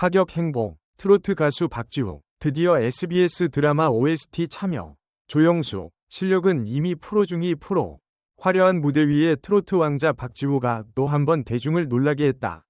파격 행보, 트로트 가수 박지우, 드디어 SBS 드라마 OST 참여. 조영수, 실력은 이미 프로 중이 프로. 화려한 무대 위에 트로트 왕자 박지우가 또 한 번 대중을 놀라게 했다.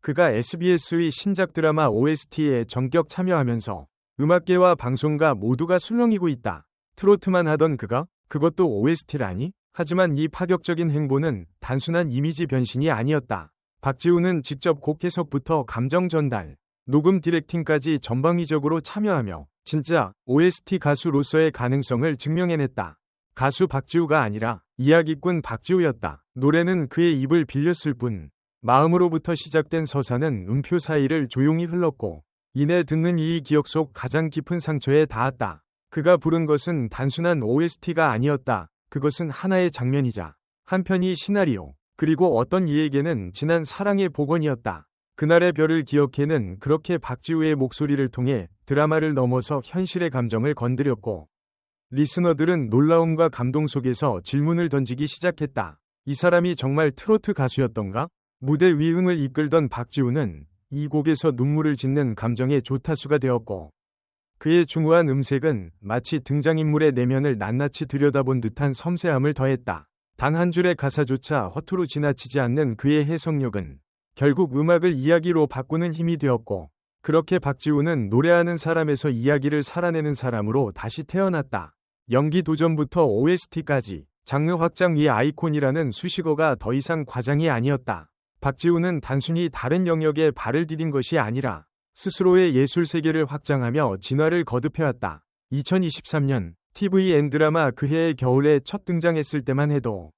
그가 SBS의 신작 드라마 OST에 전격 참여하면서 음악계와 방송가 모두가 술렁이고 있다. 트로트만 하던 그가 그것도 OST라니? 하지만 이 파격적인 행보는 단순한 이미지 변신이 아니었다. 박지우는 직접 곡 해석부터 감정 전달, 녹음 디렉팅까지 전방위적으로 참여하며 진짜 OST 가수로서의 가능성을 증명해냈다. 가수 박지우가 아니라 이야기꾼 박지우였다. 노래는 그의 입을 빌렸을 뿐 마음으로부터 시작된 서사는 음표 사이를 조용히 흘렀고 이내 듣는 이 기억 속 가장 깊은 상처에 닿았다. 그가 부른 것은 단순한 OST가 아니었다. 그것은 하나의 장면이자 한편이 시나리오 그리고 어떤 이에게는 지난 사랑의 복원이었다. 그날의 별을 기억해는 그렇게 박지우의 목소리를 통해 드라마를 넘어서 현실의 감정을 건드렸고 리스너들은 놀라움과 감동 속에서 질문을 던지기 시작했다. 이 사람이 정말 트로트 가수였던가? 무대 위흥을 이끌던 박지우는 이 곡에서 눈물을 짓는 감정의 조타수가 되었고 그의 중후한 음색은 마치 등장인물의 내면을 낱낱이 들여다본 듯한 섬세함을 더했다. 단 한 줄의 가사조차 허투루 지나치지 않는 그의 해석력은 결국 음악을 이야기로 바꾸는 힘이 되었고 그렇게 박지우는 노래하는 사람에서 이야기를 살아내는 사람으로 다시 태어났다. 연기 도전부터 OST까지 장르 확장 위 아이콘이라는 수식어가 더 이상 과장이 아니었다. 박지우는 단순히 다른 영역에 발을 디딘 것이 아니라 스스로의 예술 세계를 확장하며 진화를 거듭해왔다. 2023년 TVN 드라마 그해의 겨울에 첫 등장했을 때만 해도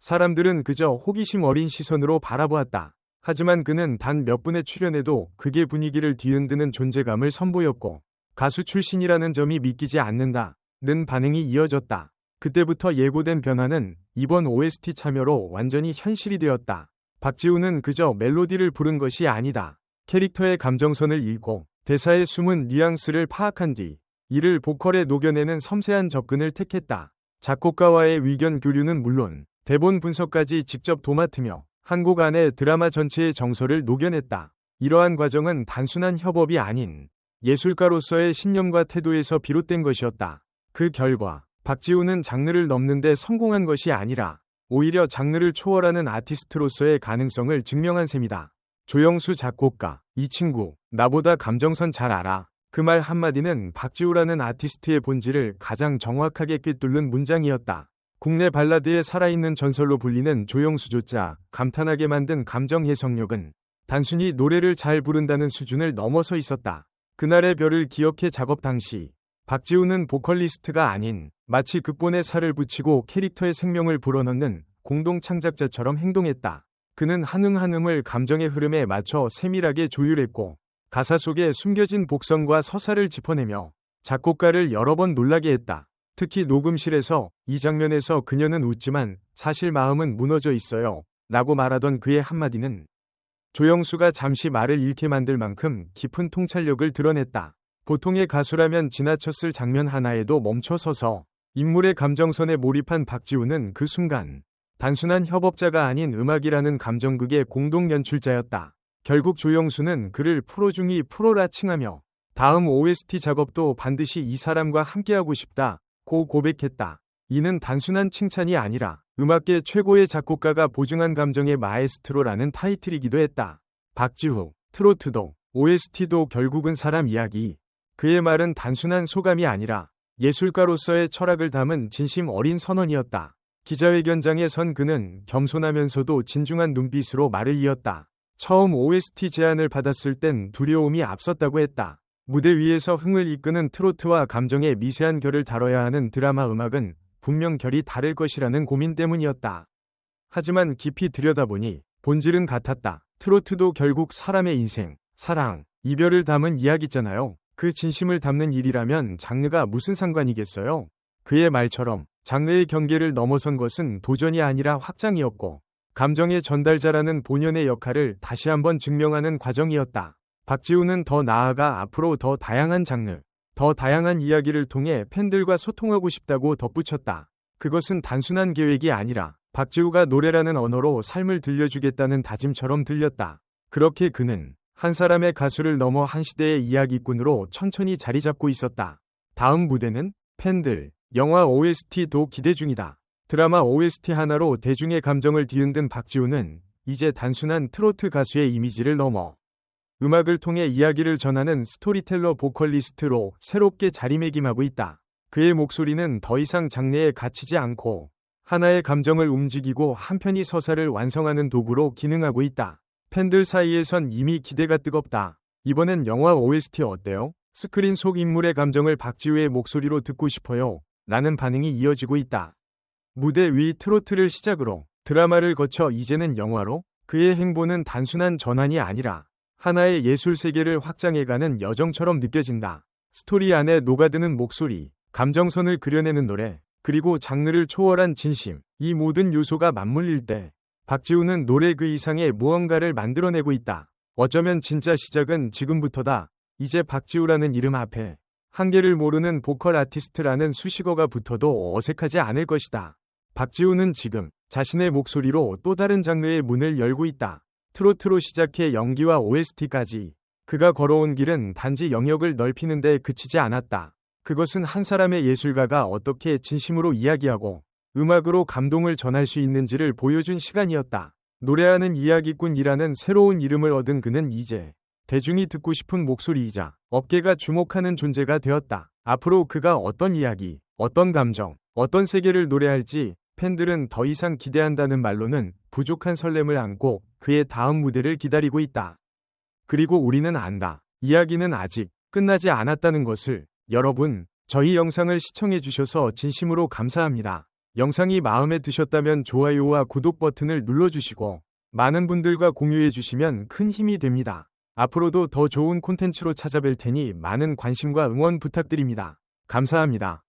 사람들은 그저 호기심 어린 시선으로 바라보았다. 하지만 그는 단 몇 분의 출연에도 극의 분위기를 뒤흔드는 존재감을 선보였고 가수 출신이라는 점이 믿기지 않는다. 는 반응이 이어졌다. 그때부터 예고된 변화는 이번 OST 참여로 완전히 현실이 되었다. 박지우는 그저 멜로디를 부른 것이 아니다. 캐릭터의 감정선을 읽고 대사의 숨은 뉘앙스를 파악한 뒤 이를 보컬에 녹여내는 섬세한 접근을 택했다. 작곡가와의 의견 교류는 물론 대본 분석까지 직접 도맡으며 한곡 안에 드라마 전체의 정서를 녹여냈다. 이러한 과정은 단순한 협업이 아닌 예술가로서의 신념과 태도에서 비롯된 것이었다. 그 결과 박지우는 장르를 넘는데 성공한 것이 아니라 오히려 장르를 초월하는 아티스트로서의 가능성을 증명한 셈이다. 조영수 작곡가, 이 친구, 나보다 감정선 잘 알아. 그 말 한마디는 박지우라는 아티스트의 본질을 가장 정확하게 꿰뚫는 문장이었다. 국내 발라드의 살아있는 전설로 불리는 조영수조차 감탄하게 만든 감정 해석력은 단순히 노래를 잘 부른다는 수준을 넘어서 있었다. 그날의 별을 기억해 작업 당시 박지우는 보컬리스트가 아닌 마치 극본에 살을 붙이고 캐릭터의 생명을 불어넣는 공동 창작자처럼 행동했다. 그는 한음 한음을 감정의 흐름에 맞춰 세밀하게 조율했고 가사 속에 숨겨진 복선과 서사를 짚어내며 작곡가를 여러 번 놀라게 했다. 특히 녹음실에서 이 장면에서 그녀는 웃지만 사실 마음은 무너져 있어요. 라고 말하던 그의 한마디는 조영수가 잠시 말을 잃게 만들 만큼 깊은 통찰력을 드러냈다. 보통의 가수라면 지나쳤을 장면 하나에도 멈춰서서 인물의 감정선에 몰입한 박지우는 그 순간 단순한 협업자가 아닌 음악이라는 감정극의 공동 연출자였다. 결국 조영수는 그를 프로 중이 프로라 칭하며 다음 OST 작업도 반드시 이 사람과 함께하고 싶다 고 고백했다. 이는 단순한 칭찬이 아니라 음악계 최고의 작곡가가 보증한 감정의 마에스트로라는 타이틀이기도 했다. 박지후, 트로트도, OST도 결국은 사람 이야기, 그의 말은 단순한 소감이 아니라 예술가로서의 철학을 담은 진심 어린 선언이었다. 기자회견장에 선 그는 겸손하면서도 진중한 눈빛으로 말을 이었다. 처음 OST 제안을 받았을 땐 두려움이 앞섰다고 했다. 무대 위에서 흥을 이끄는 트로트와 감정의 미세한 결을 다뤄야 하는 드라마 음악은 분명 결이 다를 것이라는 고민 때문이었다. 하지만 깊이 들여다보니 본질은 같았다. 트로트도 결국 사람의 인생, 사랑, 이별을 담은 이야기잖아요. 그 진심을 담는 일이라면 장르가 무슨 상관이겠어요? 그의 말처럼 장르의 경계를 넘어선 것은 도전이 아니라 확장이었고 감정의 전달자라는 본연의 역할을 다시 한번 증명하는 과정이었다. 박지우는 더 나아가 앞으로 더 다양한 장르, 더 다양한 이야기를 통해 팬들과 소통하고 싶다고 덧붙였다. 그것은 단순한 계획이 아니라 박지우가 노래라는 언어로 삶을 들려주겠다는 다짐처럼 들렸다. 그렇게 그는 한 사람의 가수를 넘어 한 시대의 이야기꾼으로 천천히 자리 잡고 있었다. 다음 무대는 팬들, 영화 OST도 기대 중이다. 드라마 OST 하나로 대중의 감정을 뒤흔든 박지훈은 이제 단순한 트로트 가수의 이미지를 넘어 음악을 통해 이야기를 전하는 스토리텔러 보컬리스트로 새롭게 자리매김하고 있다. 그의 목소리는 더 이상 장르에 갇히지 않고 하나의 감정을 움직이고 한편이 서사를 완성하는 도구로 기능하고 있다. 팬들 사이에선 이미 기대가 뜨겁다. 이번엔 영화 OST 어때요? 스크린 속 인물의 감정을 박지우의 목소리로 듣고 싶어요. 라는 반응이 이어지고 있다. 무대 위 트로트를 시작으로 드라마를 거쳐 이제는 영화로 그의 행보는 단순한 전환이 아니라 하나의 예술 세계를 확장해가는 여정처럼 느껴진다. 스토리 안에 녹아드는 목소리, 감정선을 그려내는 노래, 그리고 장르를 초월한 진심, 이 모든 요소가 맞물릴 때 박지우는 노래 그 이상의 무언가를 만들어내고 있다. 어쩌면 진짜 시작은 지금부터다. 이제 박지우라는 이름 앞에 한계를 모르는 보컬 아티스트라는 수식어가 붙어도 어색하지 않을 것이다. 박지우는 지금 자신의 목소리로 또 다른 장르의 문을 열고 있다. 트로트로 시작해 연기와 OST까지 그가 걸어온 길은 단지 영역을 넓히는 데 그치지 않았다. 그것은 한 사람의 예술가가 어떻게 진심으로 이야기하고 음악으로 감동을 전할 수 있는지를 보여준 시간이었다. 노래하는 이야기꾼이라는 새로운 이름을 얻은 그는 이제 대중이 듣고 싶은 목소리이자 업계가 주목하는 존재가 되었다. 앞으로 그가 어떤 이야기, 어떤 감정, 어떤 세계를 노래할지 팬들은 더 이상 기대한다는 말로는 부족한 설렘을 안고 그의 다음 무대를 기다리고 있다. 그리고 우리는 안다. 이야기는 아직 끝나지 않았다는 것을 여러분, 저희 영상을 시청해 주셔서 진심으로 감사합니다. 영상이 마음에 드셨다면 좋아요와 구독 버튼을 눌러주시고 많은 분들과 공유해 주시면 큰 힘이 됩니다. 앞으로도 더 좋은 콘텐츠로 찾아뵐 테니 많은 관심과 응원 부탁드립니다. 감사합니다.